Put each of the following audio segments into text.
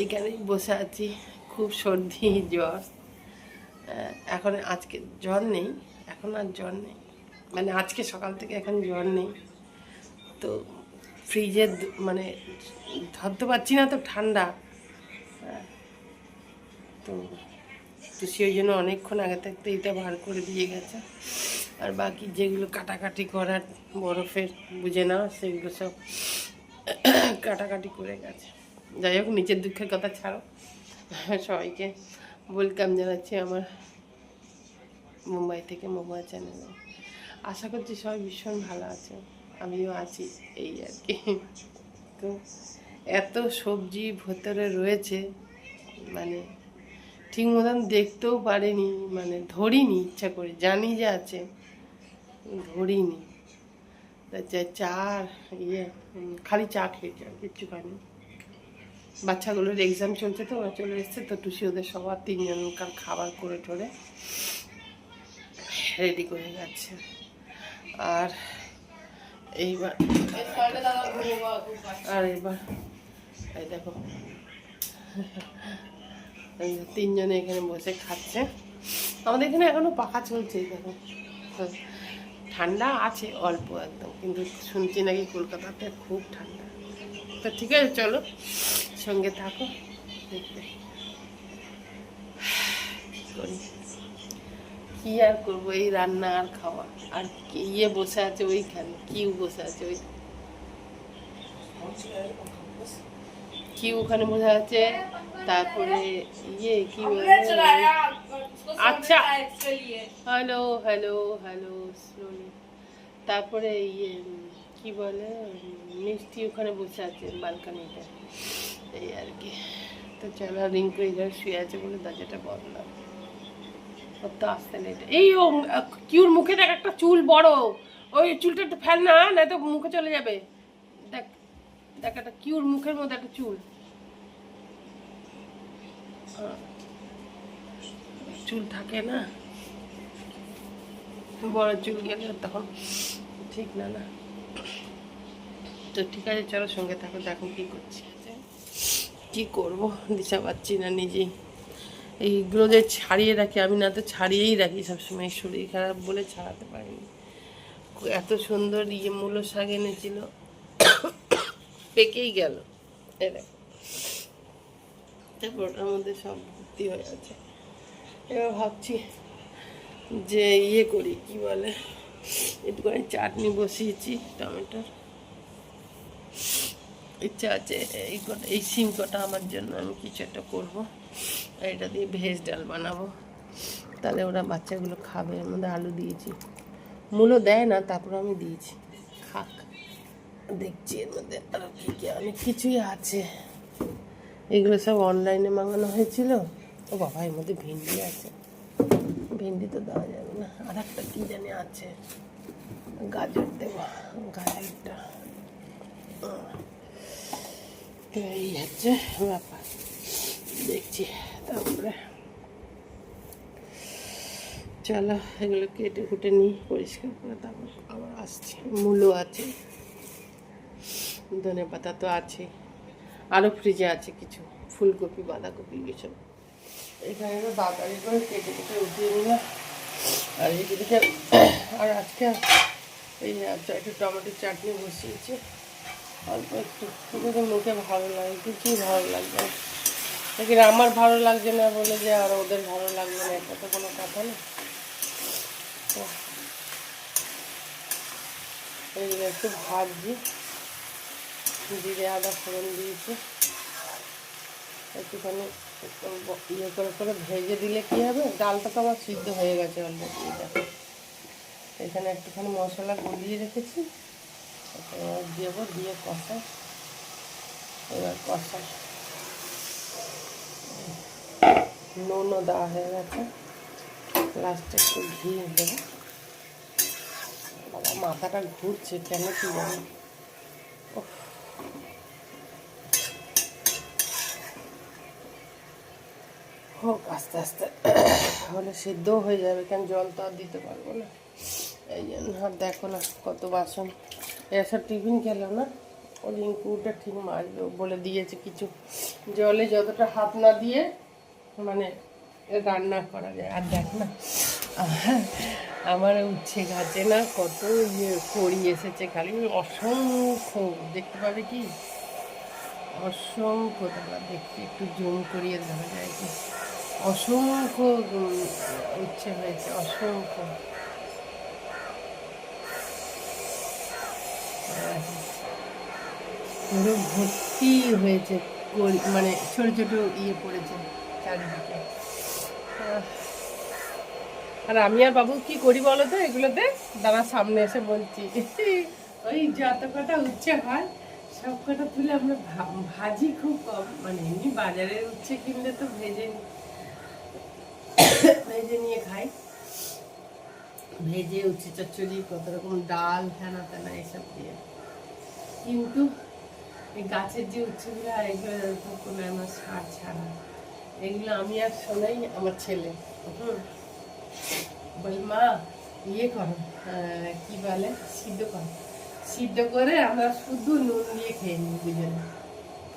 এইখানেই বসে আছি, খুব সর্দি, জ্বর। এখন আজকে জ্বর নেই, এখন আর জ্বর নেই। মানে আজকে সকাল থেকে এখন জ্বর নেই। তো ফ্রিজের মানে ধরতে পারছি না, তো ঠান্ডা। তো তো সেই জন্য অনেকক্ষণ আগে থাকতে এটা বার করে দিয়ে গেছে। আর বাকি যেগুলো কাটাকাটি করার বরফের বুঝে না সেগুলো সব কাটাকাটি করে গেছে। যাই হোক, নিজের দুঃখের কথা ছাড়ো। সবাইকে ওয়েলকাম জানাচ্ছি আমার মুম্বাই থেকে মোবাইল চ্যানেলে আশা করছি সবাই ভীষণ ভালো আছে। আমিও আছি এই আর কি। তো এত সবজি ভেতরে রয়েছে মানে ঠিক মতন দেখতেও পারিনি মানে ধরিনি ইচ্ছা করে, জানি যে আছে, ধরিনি। তা চা- ইয়ে খালি চা খেয়েছি আর কিচ্ছু খাইনি। বাচ্চাগুলোর এক্সাম চলছে তো, ওরা চলে এসছে, তো টুসি ওদের সবার তিনজনকার খাবার করে টোরে রেডি করে যাচ্ছে আর এইবার, আর এবার এই দেখো। তিনজনে এখানে বসে খাচ্ছে। আমাদের এখানে এখনও পাখা চলছে দেখো। ঠান্ডা আছে, অল্প একদম, কিন্তু শুনছি নাকি কলকাতাতে খুব ঠান্ডা। তো ঠিক আছে, চলো। সঙ্গে থাকো। কি আর করব, এই রান্না আর খাওয়া। আর ইয়ে বসে আছে ওইখানে, কিউ বসে আছে ওই কি ওখানে বসে আছে, তারপরে ইয়ে কি আচ্ছা। হ্যালো হ্যালো হ্যালো স্লোলি তারপরে ইয়ে কি বলে মিষ্টি ওখানে বসে আছে বালকানিটা এই আর কি। তো চলো, রিঙ্কু এখানে শুয়ে আছে বলে দরজাটা বললাম ওর তো আসতে লেট এই ও, কিউর মুখে দেখ একটা চুল বড়। ওই চুলটা একটু ফেল না না তো মুখে চলে যাবে। দেখ দেখ একটা কিউর মুখের মধ্যে একটা চুল। চুল থাকে না। বড় চুল গেলে তখন ঠিক না না। তো ঠিক আছে, চলো সঙ্গে থাকো, দেখো কি করছি। কি করব? দিশা পাচ্ছি না নিজেই। এইগুলো যে ছাড়িয়ে রাখি, আমি না তো ছাড়িয়েই রাখি সবসময়, শরীর খারাপ বলে ছাড়াতে পারিনি। এত সুন্দর ইয়ে মূলো শাক এনেছিল, পেকেই গেল। এ দেখো। তারপর মধ্যে সব ভর্তি হয়ে আছে এবার ভাবছি যে ইয়ে করি, কি বলে, একটুখানি চাটনি বসিয়েছি, টমেটোর। ইচ্ছা আছে, এই কটা এই সিম কটা আমার জন্য আমি কিছু একটা করব। এটা দিয়ে ভেজ ডাল বানাবো। তাহলে ওরা বাচ্চাগুলো খাবে। এর মধ্যে আলু দিয়েছি। মূলো দেয় না, তারপর আমি দিয়েছি। খাক, দেখছি এর মধ্যে আরও কী কী, অনেক কিছুই আছে। এগুলো সব অনলাইনে মাঙানো হয়েছিল। ও বাবা, এর মধ্যে ভেন্ডি আছে। ভেন্ডি তো দেওয়া যাবে না। আর একটা কী জানি আছে। গাজর দেবো গাজরটা। তো এই হচ্ছে ব্যাপার দেখছি, তারপরে। চলো, এগুলো কেটে কুটে নিই, পরিষ্কার করে তারপর আবার আসছি। মূলো আছে, ধনে পাতা তো আছে আরও ফ্রিজে আছে কিছু, ফুলকপি, বাঁধাকপি, এসব। এখানে তাড়াতাড়ি করে কেটে কেটে উঠিয়ে নিলাম আর এইদিকে আর আজকে এই একটু টমেটোর চাটনি বসিয়েছি। অল্প একটু, যদি মুখে ভালো লাগে, কিছুই ভালো লাগবে লেকিন আমার ভালো লাগছে না বলে যে আর ওদের ভালো লাগবে না, এটা তো কোনো কথা না। এইগুলো একটু ভাজছি। জিরে, আদা, ফোড়ন দিয়েছি। একটুখানি ইয়ে করে করে ভেজে দিলে কি হবে? ডালটা তো আমার সিদ্ধ হয়ে গেছে অলরেডি এখানে একটুখানি মশলা গলিয়ে রেখেছি। এবার দেবো দিয়ে কষা এবার কষা নুনও দেওয়া হয়ে গেছে লাস্টে একটু ঘি দেবো বাবা মাথাটা ঘুরছে কেন কি জানি। হোক আস্তে আস্তে হলে সিদ্ধও হয়ে যাবে কেন জল তো আর দিতে পারব না এই জন্য আর দেখো না কত বাসন এরা সব টিফিন খেলো না। ও রিঙ্কুটা ঠিক মারবে বলে দিয়েছে কিছু। জলে যতটা হাত না দিয়ে মানে রান্না করা যায়। আর দেখ না, আমার উচ্ছে গাছে না, কত ইয়ে করি এসেছে খালি। অসংখ্য, দেখতে পাবে কি? অসংখ্য দাঁড়া দেখতে, একটু জুম করিয়ে দেখা যায় কি? অসংখ্য উচ্ছে হয়েছে, অসংখ্য। পুরো ভর্তি হয়েছে মানে ছোট ছোট ইয়ে পড়েছে চারিদিকে। আর আমি আর বাবু কি করি বলো তো এগুলোতে? দাঁড়া, সামনে এসে বলছি। ওই যত কটা উচ্ছে হয়, সব কটা তুলে আমরা ভাজি খুব কম। মানে এমনি বাজারের উচ্ছে কিনলে তো ভেজে ভেজে নিয়ে খাই। ভেজে উচ্ছে চচ্চড়ি, কত রকম ডাল ফেনা তেনা, এসব দিয়ে। কিন্তু এই গাছের যে উচ্ছেগুলো এগুলো তো কোনো আমার সার ছাড়া। এগুলো আমি আর শোনাই আমার ছেলে। হুম। বলি, মা ইয়ে করো কি বলে? সিদ্ধ করো। সিদ্ধ করে আমরা শুধু নুন দিয়ে খেয়ে নিই দুজনে।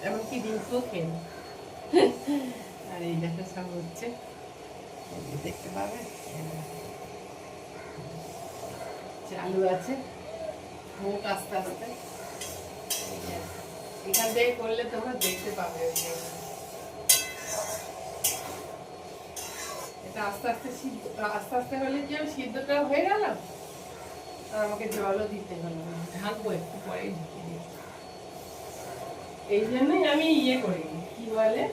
এমনকি রিঙ্কুও খেয়ে নিই। আর এই দেখো সব হচ্ছে। দেখতে পাবে? চালু আছে। মুখ আস্তে আস্তে। এখান থেকে করলে তোমরা দেখতে পাবে এটা আস্তে আস্তে সিদ্ধ আস্তে আস্তে হলে কি হবে, সিদ্ধটা হয়ে গেল? আর আমাকে জলও দিতে হলো ঢাকবো একটু পরেই ঢেকে দিই এই জন্যই আমি ইয়ে করি কি বলে?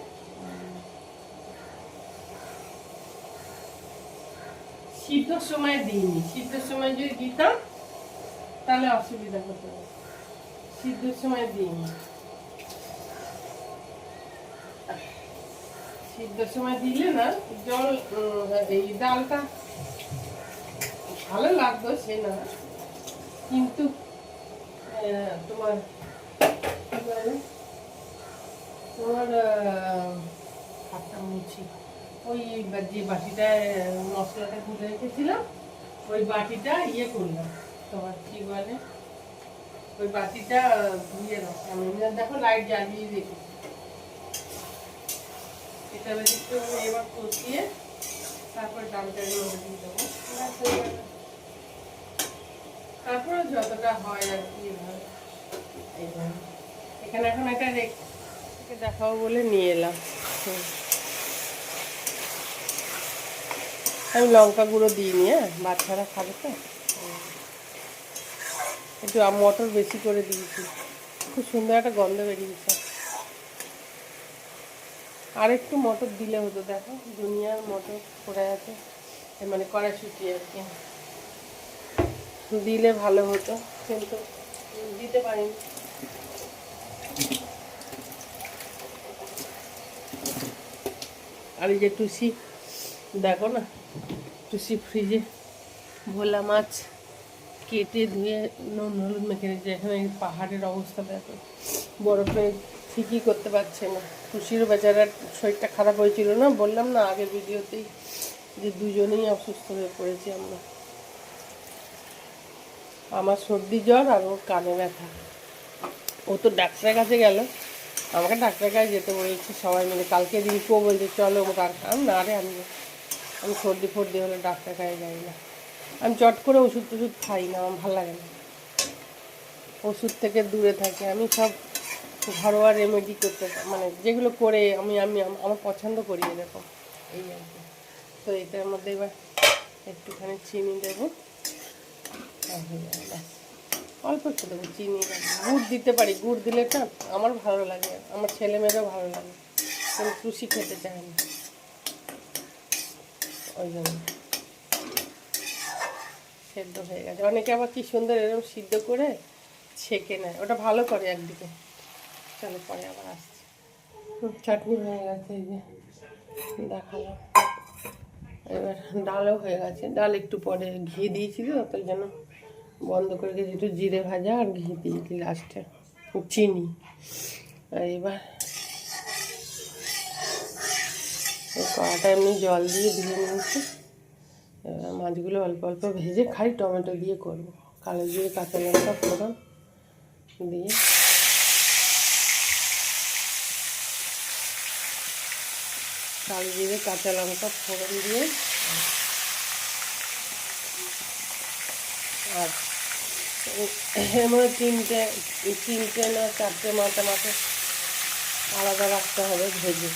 সিদ্ধর সময় দিইনি। সিদ্ধর সময় যদি দিতাম, তাহলে অসুবিধা হতো না। সিদ্ধর সময় দিইনি। সিদ্ধর সময় দিলে না, জল এই ডালটা ভালো লাগতো, সে না। কিন্তু তোমার তোমার হাতটা মুছি। ওই যে বাটিটায় মশলাটা গুলে রেখেছিলাম, ওই বাটিটা ইয়ে করলাম তোমার কি বলে? ওই বাটিটা ধুয়ে রাখলাম দেখো লাইট জ্বালিয়ে রেখেছি। এটা এবার কষিয়ে তারপর ডালটার মধ্যে দিয়ে দেবো। তারপরে যতটা হয় আর কি এখানে এখন একটা রেখে দেখাবো বলে নিয়ে এলাম। হুম। আমি লঙ্কা গুঁড়ো দিইনি হ্যাঁ? বাচ্চারা খাবে তো? একটু মটর বেশি করে দিয়েছি। খুব সুন্দর একটা গন্ধ বেরিয়েছে। আর একটু মটর দিলে হতো, দেখো, দুনিয়ার মটর পড়ে আছে মানে কড়াইশুটি আর কি। দিলে ভালো হতো, কিন্তু দিতে পারিনি। আর এই যে টুসি দেখো না টুসি ফ্রিজে ভোলা মাছ কেটে ধুয়ে নুন হলুদ মেখে রেখেছে এখানে পাহাড়ের অবস্থা দেখো। বরফে ঠিকই করতে পারছে না। খুশির বেচারার শরীরটা খারাপ হয়েছিল না? বললাম না আগের ভিডিওতেই যে দুজনেই অসুস্থ হয়ে পড়েছি আমরা। আমার সর্দি জ্বর আর ওর কানে ব্যথা। ও তো ডাক্তারের কাছে গেল। আমাকে ডাক্তারের কাছে যেতে বলেছে সবাই মিলে। কালকে রিঙ্কুও বলছে, চলো আমি না রে, আমি আমি সর্দি ফর্দি হলে ডাক্তার কাছে যাই না। আমি চট করে ওষুধ টষুধ খাই না, আমার ভালো লাগে না। ওষুধ থেকে দূরে থাকি, আমি সব ঘরোয়া রেমেডি করতে মানে যেগুলো করে আমি আমি আমার পছন্দ করি এরকম। এই আর কি। তো এটার মধ্যে এবার একটুখানি চিনি দেবো। অল্প একটু দেবো চিনি। গুড় দিতে পারি, গুড় দিলে না আমার ভালো লাগে, আমার ছেলে মেয়েরও ভালো লাগে। কিন্তু টুসি খেতে চায় না। ওই জন্য। সেদ্ধ হয়ে গেছে। অনেকে আবার কি সুন্দর এরকম সিদ্ধ করে ছেঁকে নেয়। ওটা ভালো করে একদিকে। চলো পরে আবার আসছি। চাটনি হয়ে গেছে এই যে। দেখালাম এবার ডালও হয়ে গেছে। ডাল একটু পরে ঘি দিয়েছি তো জন্য বন্ধ করে গেছি একটু জিরে ভাজা আর ঘি দিয়েছি লাস্টে। চিনি। এবার কড়াটা এমনি জল দিয়ে ধুয়ে নিয়েছি। এবার মাছগুলো অল্প অল্প ভেজে খাই টমেটো দিয়ে করব। কালো দিয়ে কাঁচা লঙ্কা, ফোড়ন দিয়ে। কালো জিরে, কাঁচা লঙ্কা, ফোড়ন দিয়ে। আর এমন তিনটে তিনটে না চারটে মাথা মাথা আলাদা রাখতে হবে ভেজে।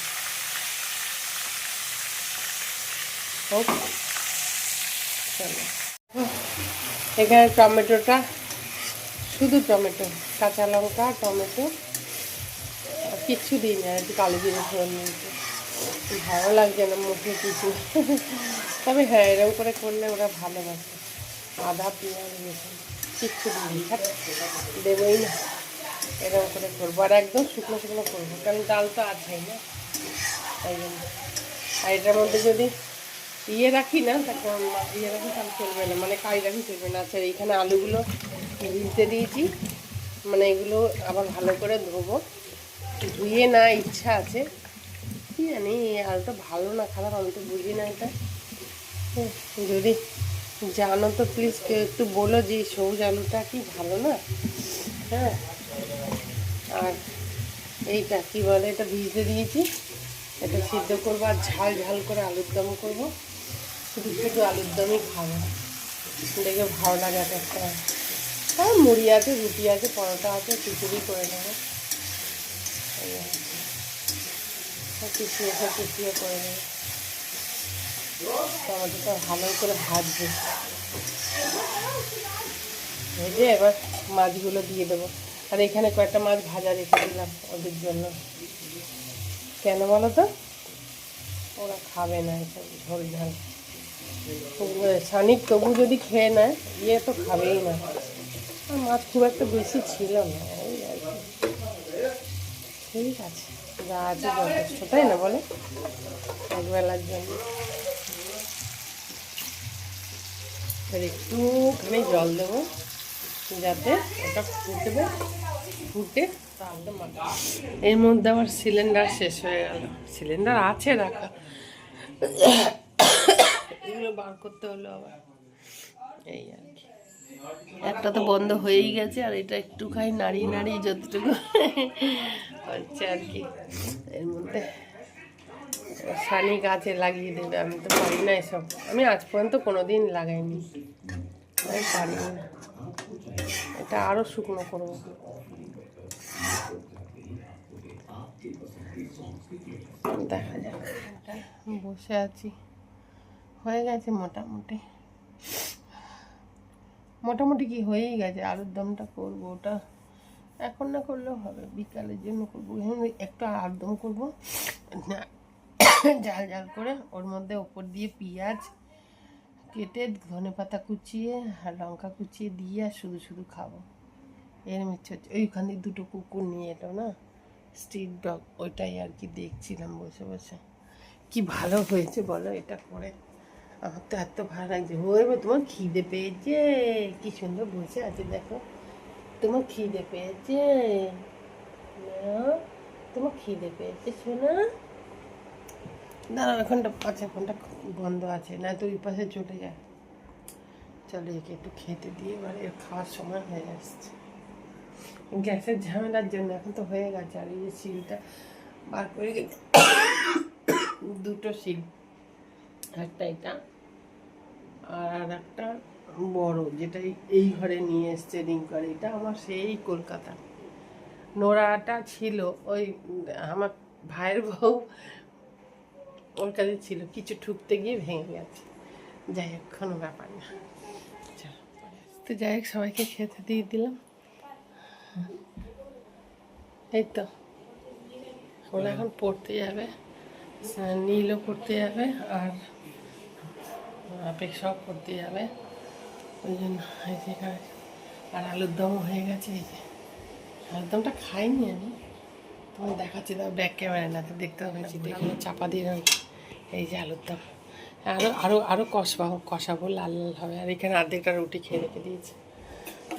এখানে টমেটোটা, শুধু টমেটো, কাঁচা লঙ্কা, টমেটো, আর কিচ্ছু দিই না একটু কালো নিয়েছি ভালো লাগছে না মুখে কিছু। তবে হ্যাঁ এরকম করে করলে ওরা ভালোবাসে। আদা, পেঁয়াজ, রসুন, কিচ্ছু দিই দেবোই না। এরকম করে করব। আর একদম শুকনো শুকনো করব, কারণ ডাল তো আছেই না, তাই জন্য। আর এটার মধ্যে যদি ইয়ে রাখি না তখন ইয়ে রাখি তাহলে চলবে না মানে কারি রাখি চলবে না। আচ্ছা এইখানে আলুগুলো ভিজতে দিয়েছি। মানে এগুলো আবার ভালো করে ধোবো। ধুয়ে না ইচ্ছা আছে। কি জানি আলুটা ভালো না খারাপ, আমি তো বুঝি না এটা। যদি জানো তো প্লিজ একটু বলো যে সবুজ আলুটা কি ভালো না? হ্যাঁ। আর এইটা কি বলে, এটা ভিজতে দিয়েছি। এটা সিদ্ধ করব আর ঝাল ঝাল করে আলুর দম করব। শুধু শুধু আলুর দমই খাব। দেখে ভালো লাগে এক একটা। আর মুড়ি আছে, রুটি আছে, পরোটা আছে, খিচুড়ি করে নেব। পিছিয়ে সব পিছিয়ে করে নেব। টমেটোটা ভালো করে ভাজবে। ভেজে এবার মাছগুলো দিয়ে দেবো। আর এখানে কয়েকটা মাছ ভাজা রেখে দিলাম ওদের জন্য। কেন বলো তো? ওরা খাবে না এসব ঝোল ঝাল। শানিক তবু যদি খেয়ে নেয় ইয়ে তো খাবেই না। আর মাছ খুব একটা বেশি ছিল না ঠিক আছে, যা আছে যথেষ্ট, তাই না বলে? একবেলার জন্য। এবার একটুখানি জল দেবো, যাতে ওটা ফুটবে, ফুটে এর মধ্যে আবার সিলিন্ডার শেষ হয়ে গেল। সিলিন্ডার আছে রাখা। এগুলো বার করতে হলো আবার। এই আর কি। একটা তো বন্ধ হয়েই গেছে, আর এটা একটুখানি নাড়িয়ে নাড়িয়ে যতটুকু হচ্ছে আর কি। এর মধ্যে সানি গাছে লাগিয়ে দেবে, আমি তো পারি না এসব। আমি আজ পর্যন্ত কোনো দিন লাগাইনি। আমি পারি না। এটা আরও শুকনো করব। দেখা যাক। বসে আছি। হয়ে গেছে মোটামুটি। মোটামুটি কি হয়েই গেছে, আলুর দমটা করব ওটা। এখন না করলেও হবে, বিকালের জন্য করব। একটু আলুর দম করব জাল জাল করে। ওর মধ্যে ওপর দিয়ে পেঁয়াজ কেটে, ধনে পাতা কুচিয়ে আর লঙ্কা কুচিয়ে দিয়ে আর শুধু শুধু খাব। এর ইচ্ছে হচ্ছে, ওইখান দিয়ে দুটো কুকুর নিয়ে এলো না, স্ট্রিট ডগ, ওইটাই আর কি দেখছিলাম বসে বসে। কি ভালো হয়েছে বলো, এটা করে। আমার তো এত ভালো লাগছে। হইবে তোমার খিদে পেয়েছে? কি সুন্দর বসে আছে, দেখো। তোমার খিদে পেয়েছে? তোমার খিদে পেয়েছে শোনা দাঁড়াও, এখনটা পাঁচ ঘণ্টা বন্ধ আছে, না তুই পাশে চলে যা। চলো, একে একটু খেতে দিয়ে এর খাওয়ার সময় হয়ে আসছে। গ্যাসের ঝামেলার জন্য এখন তো হয়ে গেছে, আর এই যে শিলটা বার করে গেছে দুটো শিল। একটা এটা। আর আর একটা বড়, যেটা এই- ঘরে নিয়ে এসছে রিঙ্কার এটা আমার সেই কলকাতা। নোড়াটা ছিল ওই, আমার ভাইয়ের বউ, ওর কাছে ছিল, কিছু ঠুকতে গিয়ে ভেঙে গেছে। যাই হোক, কোনো ব্যাপার না। তো যাই হোক, সবাইকে খেতে দিয়ে দিলাম। এই তো, ওরা এখন পড়তে যাবে নীলও পড়তে যাবে আর অপেক্ষাও করতে যাবে। ওই জন্য এই যে আর আলুর দমও হয়ে গেছে এই যে। আলুর দমটা খাইনি আমি। তোমার দেখাচ্ছি তাও ব্যাক ক্যামেরা না তো দেখতে হবে না। এখানে চাপা দিয়ে। এই যে আলুর দম। আরও আরও আরও কষাবো কষাবো লাল লাল হবে। আর এখানে আর্ধেকটা রুটি খেয়ে রেখে দিয়েছি।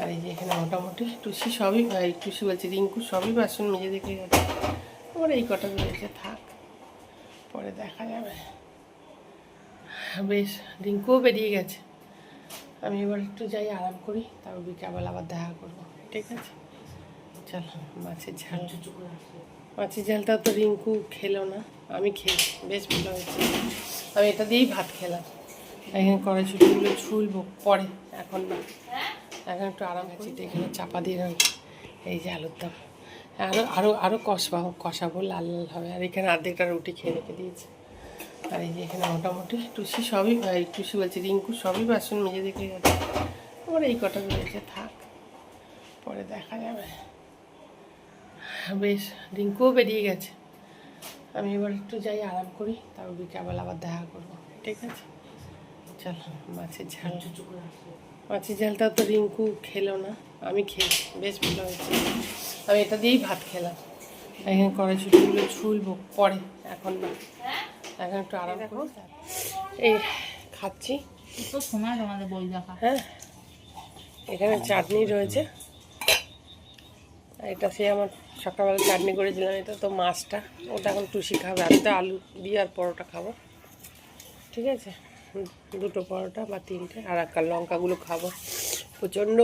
আর এই যে এখানে মোটামুটি টুসি সবই টুসি বলছি রিঙ্কু সবই বাসন মেজে দেখে গেছে। আমার এই কটা রয়েছে থাক। পরে দেখা যাবে। বেশ, রিঙ্কুও বেরিয়ে গেছে। আমি এবার একটু যাই, আরাম করি, তারপর বিকালবেলা আবার দেখা করব, ঠিক আছে? চলো, মাছের ঝাল। মাছের ঝালটা তো রিঙ্কু খেলো না, আমি খেয়েছি, বেশ ভালো হয়েছে। আমি এটা দিয়েই ভাত খেলাম। এখানে কড়াইশুটিগুলো ছুলবো, পরে, এখন না। এখন একটু আরাম আছি এখানে চাপা দিয়ে রাখব এই যে আলুর দম। আরও আরও আরও কষবাবো কষাবো, লাল লাল হবে। আর এখানে আর্ধেকটা রুটি খেয়ে রেখে দিয়েছি। আর এই যে এখানে মোটামুটি টুসি সবই, এই টুসি বলছি, রিঙ্কু সবই বাসন মেজে দেখে গেছে। আমার এই কটা রয়েছে থাক, পরে দেখা যাবে। বেশ, রিঙ্কুও বেরিয়ে গেছে। আমি এবার একটু যাই, আরাম করি, তারপর বিকালবেলা আবার দেখা করব, ঠিক আছে? চলো, মাছের ঝাল। মাছের ঝালটা তো রিঙ্কু খেলো না, আমি খেয়েছি, বেশ ভালো হয়েছে। আমি এটা দিয়েই ভাত খেলাম। এখানে কড়াইশুটিগুলো ছুলবো পরে, এখন। না এখন একটু আরাম করব এই খাচ্ছি। সময় তোমাদের বই দেখা। হ্যাঁ। এখানে চাটনি রয়েছে। এটা সে আমার সকালবেলা চাটনি করেছিলাম এটা তো মাছটা। ওটা এখন টুসি খাবে। আমি তো আলু দিয়ে আর পরোটা খাব। ঠিক আছে? দুটো পরোটা বা তিনটে। আর একটা লঙ্কাগুলো খাব। প্রচণ্ড।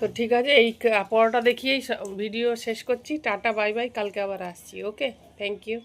তো ঠিক আছে এই পরোটা দেখিয়েই ভিডিও শেষ করছি। Tata bye bye. কালকে আবার আসছি। Okay thank you